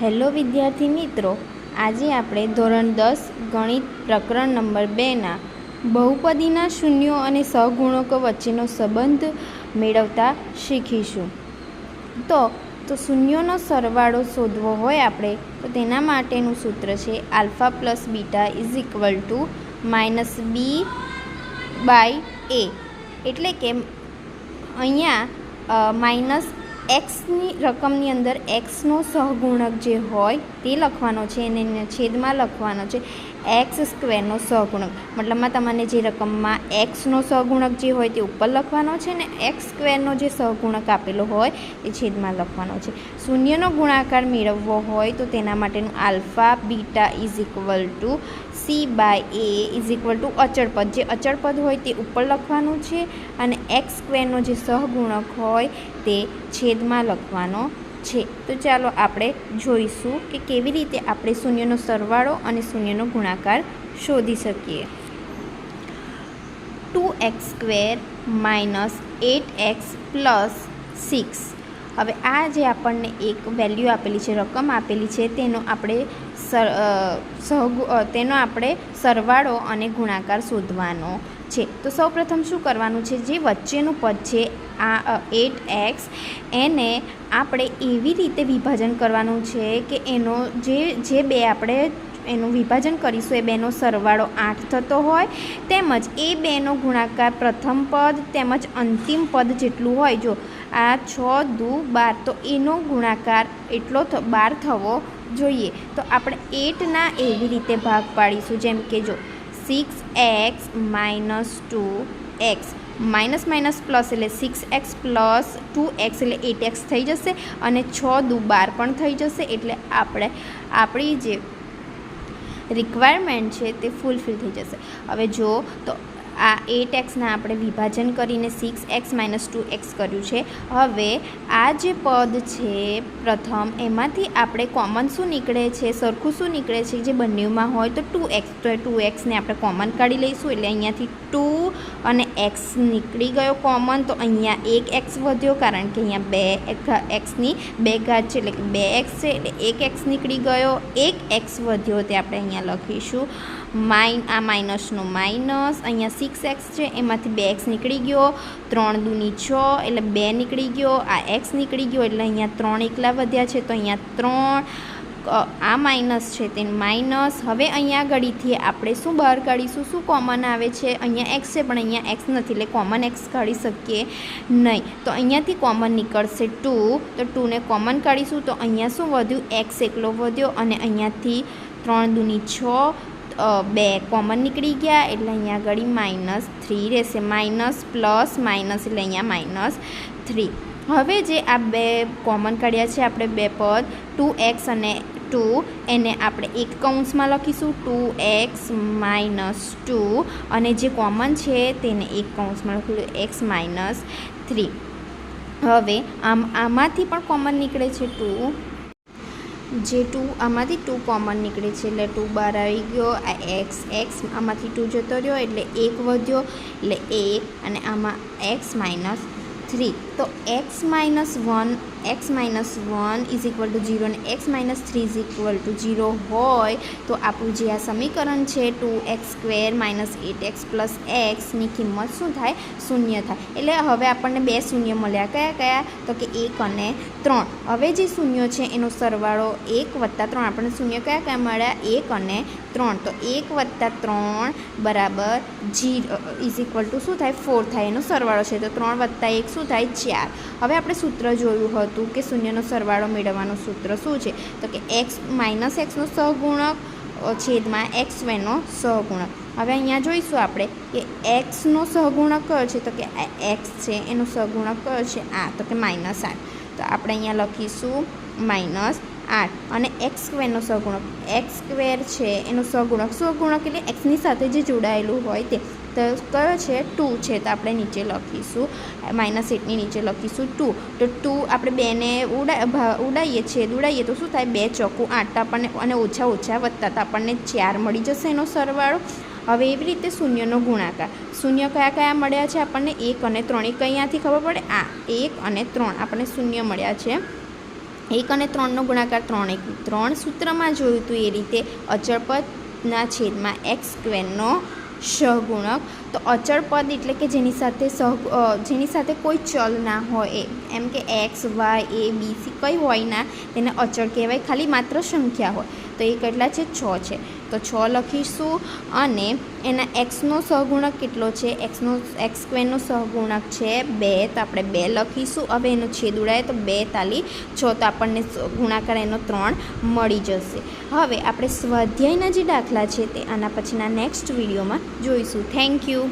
Hello વિદ્યાર્થી મિત્રો, આજે આપણે ધોરણ દસ ગણિત પ્રકરણ નંબર બેના બહુપદીના શૂન્યો અને સહગુણકો વચ્ચેનો સંબંધ મેળવતા શીખીશું. તો તો શૂન્યોનો સરવાળો શોધવો હોય આપણે, તો તેના માટેનું સૂત્ર છે alpha plus beta is equal to minus B by A. એટલે કે અહીંયા માઇનસ એક્સની રકમની અંદર એક્સનો સહગુણક જે હોય તે લખવાનો છે અને છેદમાં લખવાનો છે. એક્સ સ્ક્વેરનો સહગુણક. મતલબમાં તમને જે રકમમાં એક્સનો સહગુણક જે હોય તે ઉપર લખવાનો છે ને એક્સ સ્ક્વેરનો જે સહગુણક આપેલો હોય એ છેદમાં લખવાનો છે. શૂન્યનો ગુણાકાર મેળવવો હોય તો તેના માટેનું alpha, beta is equal to C by A is equal to અચળ પદ. જે અચળ પદ હોય તે ઉપર લખવાનું છે અને એક્સ સ્ક્વેરનો જે સહગુણક હોય તે છેદમાં લખવાનો છે. તો ચાલો આપણે જોઈશું કે કેવી રીતે આપણે શૂન્યનો સરવાળો અને શૂન્યનો ગુણાકાર શોધી શકીએ. Two x square minus eight x plus six. હવે આ જે આપણને એક વેલ્યુ આપેલી છે, રકમ આપેલી છે, તેનો આપણે સર તેનો આપણે સરવાળો અને ગુણાકાર શોધવાનો. છે. તો સૌપ્રથમ શું કરવાનું છે? જે વચ્ચેનું પદ છે, આ એટ એક્સ એને આપણે એવી રીતે વિભાજન કરવાનું છે કે એનો જે જે બે આપણે એનું વિભાજન કરીશું, એ બેનો સરવાળો આઠ થતો હોય, તેમજ એ બેનો ગુણાકાર પ્રથમ પદ, તેમજ અંતિમ પદ જેટલું હોય. જો આ છ, દુ, બાર, તો એનો ગુણાકાર એટલો બાર થવો જોઈએ. તો આપણે એટના એવી રીતે ભાગ પાડીશું. જેમ કે જો six x minus two x minus minus plus એટલે six x plus two x એટલે એટ એક્સ થઈ જશે અને છ દુ બાર પણ થઈ જશે એટલે આપણે, આપણી જે રિક્વાયરમેન્ટ છે તે ફૂલફિલ થઈ જશે. હવે જો તો આ એટ એક્સના આપણે વિભાજન કરીને six x minus two x કર્યું છે. હવે આ જે પદ છે, પ્રથમ, એમાંથી આપણે કોમન શું નીકળે છે, સરખું શું નીકળે છે, જે બંનેમાં હોય તો ટુ એક્સ તો ટુ એક્સને આપણે કોમન કાઢી લઈશું, એટલે અહીંયાથી ટુ અને એક્સ નીકળી ગયો કોમન તો અહીંયા એક એક્સ વધ્યો, કારણ કે અહીંયા બે એક્સની બે ઘાત છે, એટલે કે બે એક્સ છે, એટલે એક એક્સ નીકળી ગયો, એક એક્સ વધ્યો, તે આપણે અહીંયા લખીશું. માઇન, આ માઇનસનો માઇનસ, અહીંયા સિક્સ એક્સ છે, એમાંથી બે એક્સ નીકળી ગયો, ત્રણ દૂની છ, એટલે બે નીકળી ગયો, આ એક્સ નીકળી ગયો, એટલે અહીંયા ત્રણ એકલા વધ્યા છે, તો અહીંયા ત્રણ આ માઇનસ છે, તે માઇનસ. હવે અહીંયા આગળથી આપણે શું બહાર કાઢીશું, શું કોમન આવે છે? અહીંયા એક્સ છે, પણ અહીંયા એક્સ નથી, એટલે કોમન એક્સ કાઢી શકીએ નહીં. તો અહીંયાથી કોમન નીકળશે ટુ તો ટુને કોમન કાઢીશું, તો અહીંયા શું વધ્યું? એક્સ એકલો વધ્યો, અને અહીંયાથી ત્રણ દૂની છ બે કોમન નીકળી ગયા, એટલે અહીંયા આગળ માઇનસ થ્રી રહેશે. માઇનસ પ્લસ માઇનસ, એટલે અહીંયા માઇનસ થ્રી. હવે જે આ બે કોમન કાઢ્યા છે, આપણે બે પદ, ટુ એક્સ અને ટુ, એને આપણે એક કૌંસમાં લખીશું. ટુ એક્સ માઇનસ ટુ, અને જે કોમન છે, તેને એક કૌંસમાં લખીશું. X minus three. હવે આમ, આમાંથી પણ કોમન નીકળે છે ટુ જે ટુ, આમાંથી ટુ કોમન નીકળે છે. એટલે ટુ બહાર આવી ગયો, આ એક્સ એક્સ આમાંથી ટુ જતો રહ્યો, એટલે એક વધ્યો, એટલે એક અને આમાં એક્સ માઇનસ થ્રી તો x minus one x minus one is equal to zero અને x minus three is equal to zero હોય તો આપણું જે આ સમીકરણ છે two x square minus eight x plus એક્સની કિંમત શું થાય? શૂન્ય થાય. એટલે હવે આપણને બે શૂન્ય મળ્યા. કયા કયા? તો કે એક અને ત્રણ. હવે જે શૂન્ય છે, એનો સરવાળો એક વત્તા ત્રણ. આપણને શૂન્ય કયા કયા મળ્યા? એક અને ત્રણ. તો એક વત્તા ત્રણ બરાબર જીરો ઇઝ ઇક્વલ ટુ શું થાય? ફોર થાય. એનો સરવાળો છે. તો ત્રણ વત્તા એક શું થાય ચાર? હવે આપણે સૂત્ર જોયું હતું કે શૂન્યનો સરવાળો મેળવવાનું સૂત્ર શું છે? તો કે એક્સ માઇનસ એક્સનો સહગુણક છેદમાં એક્સ વેનો સહગુણક. હવે અહીંયા જોઈશું આપણે કે એક્સનો સહગુણક કયો છે? તો કે આ એક્સ છે, એનો સહગુણક કયો છે? આ, તો કે માઇનસ આઠ. તો આપણે અહીંયા લખીશું માઇનસ આઠ. અને એક્સ સ્ક્વેરનો સહગુણક. એક્સ સ્ક્વેર છે, એનો સહગુણક. સહગુણક એટલે એક્સની સાથે જે જોડાયેલું હોય તે. તો કયો છે? ટુ છે તો આપણે નીચે લખીશું. માઇનસ એટની નીચે લખીશું ટુ. તો ટુ આપણે બેને ઉડા ઉડાવીએ છીએ. ઉડાઈએ તો શું થાય? બે ચોખ્ખું આઠ આપણને, અને ઓછા ઓછા વધતા તો આપણને ચાર મળી જશે એનો સરવાળો. હવે એવી રીતે શૂન્યનો ગુણાકાર. શૂન્ય કયા કયા મળ્યા છે આપણને? એક અને ત્રણ. એ કયાથી ખબર પડે? આ એક અને ત્રણ આપણને શૂન્ય મળ્યા છે. એક અને ત્રણનો ગુણાકાર ત્રણ. એક ત્રણ સૂત્રમાં જોયું હતું એ રીતે અચળ પદના છેદમાં એક્સ સ્ક્વેરનો સહગુણક. તો અચળ પદ એટલે કે જેની સાથે સહ જેની સાથે કોઈ ચલ ના હોય, એમ કે x, y, a, b, c, કંઈ હોય ના, તેને અચળ કહેવાય, ખાલી માત્ર સંખ્યા હોય. તો એ કેટલા છે? છ છે. તો છ લખીશું અને એના એક્સનો સહગુણક કેટલો છે? એક્સનો એક્સ સ્ક્વેરનો સહગુણક છે બે, તો આપણે બે લખીશું. હવે એનો છેદ ઉડાય તો બે તાલી છ, તો આપણને ગુણાકાર એનો ત્રણ મળી જશે. હવે આપણે સ્વાધ્યાયના જે દાખલા છે તે આના પછીના નેક્સ્ટ વિડીયોમાં જોઈશું. Thank you